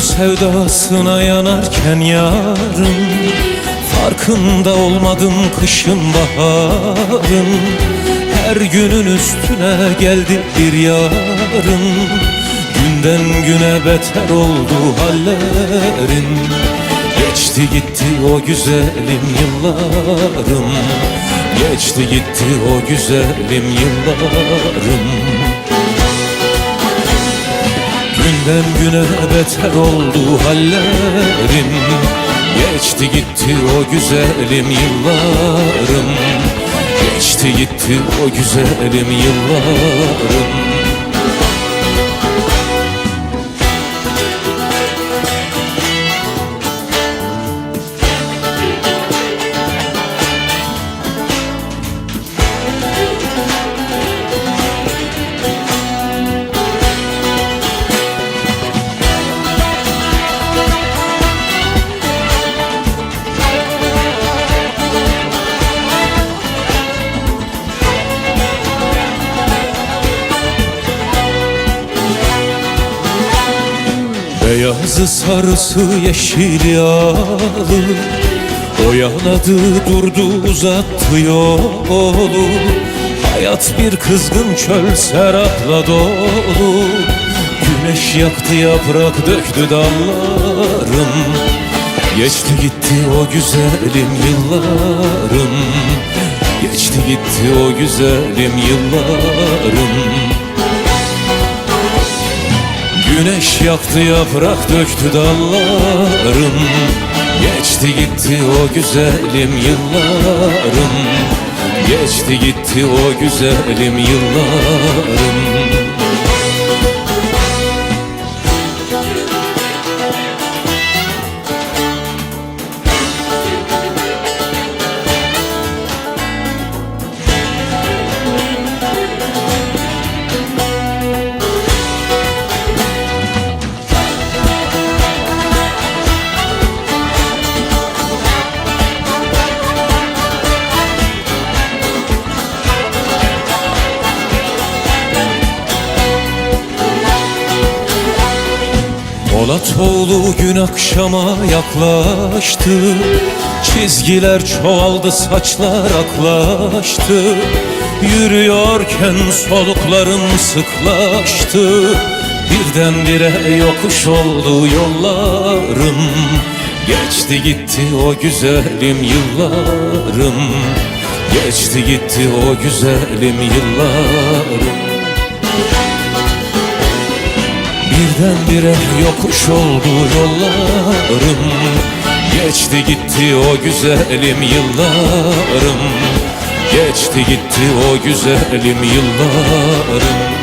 sevdasına yanarken yarın Farkında olmadım kışın baharın. Her günün üstüne geldi bir yarın. Günden güne beter oldu hallerin. Geçti gitti o güzelim yıllarım. Geçti gitti o güzelim yıllarım Günden güne beter oldu hallerim. Geçti gitti o güzelim yıllarım. Geçti gitti o güzelim yıllarım Beyazı sarısı yeşil yağlı Oyaladı durdu uzattı yolu. Hayat bir kızgın çöl serapla dolu. Güneş yaktı yaprak döktü dallarım Geçti gitti o güzelim yıllarım. Geçti gitti o güzelim yıllarım Güneş yaktı yaprak döktü dallarım. Geçti gitti o güzelim yıllarım. Geçti gitti o güzelim yıllarım Polatoğlu gün akşama yaklaştı. Çizgiler çoğaldı saçlar aklaştı. Yürüyorken soluklarım sıklaştı. Birdenbire yokuş oldu yollarım. Geçti gitti o güzelim yıllarım. Geçti gitti o güzelim yıllarım Birdenbire yokuş oldu yollarım. Geçti gitti o güzelim yıllarım. Geçti gitti o güzelim yıllarım